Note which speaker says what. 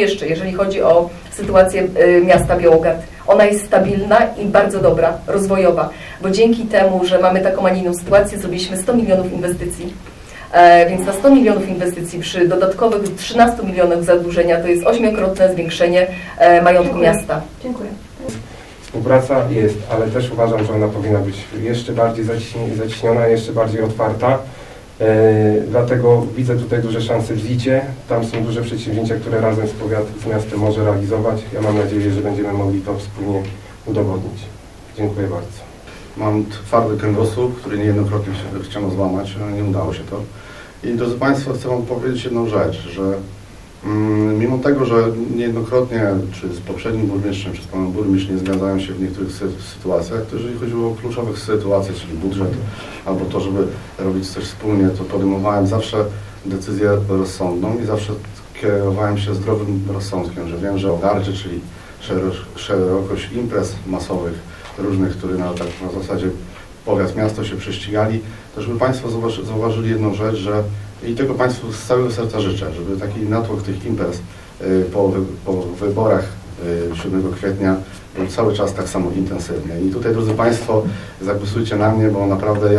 Speaker 1: jeszcze, jeżeli chodzi o sytuację y, miasta Białogard. Ona jest stabilna i bardzo dobra, rozwojowa, bo dzięki temu, że mamy taką, a nie inną sytuację, zrobiliśmy 100 milionów inwestycji. E, Więc na 100 milionów inwestycji przy dodatkowych 13 milionach zadłużenia to jest ośmiokrotne zwiększenie e, majątku
Speaker 2: Dziękuję.
Speaker 1: miasta.
Speaker 2: Dziękuję.
Speaker 3: Współpraca jest, ale też uważam, że ona powinna być jeszcze bardziej zaciśni- zaciśniona, jeszcze bardziej otwarta. E, dlatego widzę tutaj duże szanse w ZIT-cie. Tam są duże przedsięwzięcia, które razem z, powiat, z miastem może realizować. Ja mam nadzieję, że będziemy mogli to wspólnie udowodnić. Dziękuję bardzo.
Speaker 4: Mam twardy kręgosłup, który niejednokrotnie się chciano złamać, nie udało się to. I drodzy Państwo, chcę Wam powiedzieć jedną rzecz, że mimo tego, że niejednokrotnie, czy z poprzednim burmistrzem, czy z panem burmistrzem nie zgadzają się w niektórych sy- sytuacjach, to jeżeli chodziło o kluczowych sytuacjach, czyli budżet, albo to, żeby robić coś wspólnie, to podejmowałem zawsze decyzję rozsądną i zawsze kierowałem się zdrowym rozsądkiem, że wiem, że ogarczy, czyli szero- szerokość imprez masowych, różnych, które na, tak na zasadzie powiat, miasto się prześcigali, to żeby Państwo zauważy, zauważyli jedną rzecz, że i tego Państwu z całego serca życzę, żeby taki natłok tych imprez y, po, po wyborach y, 7 kwietnia był cały czas tak samo intensywny. I tutaj, drodzy Państwo, zagłosujcie na mnie, bo naprawdę ja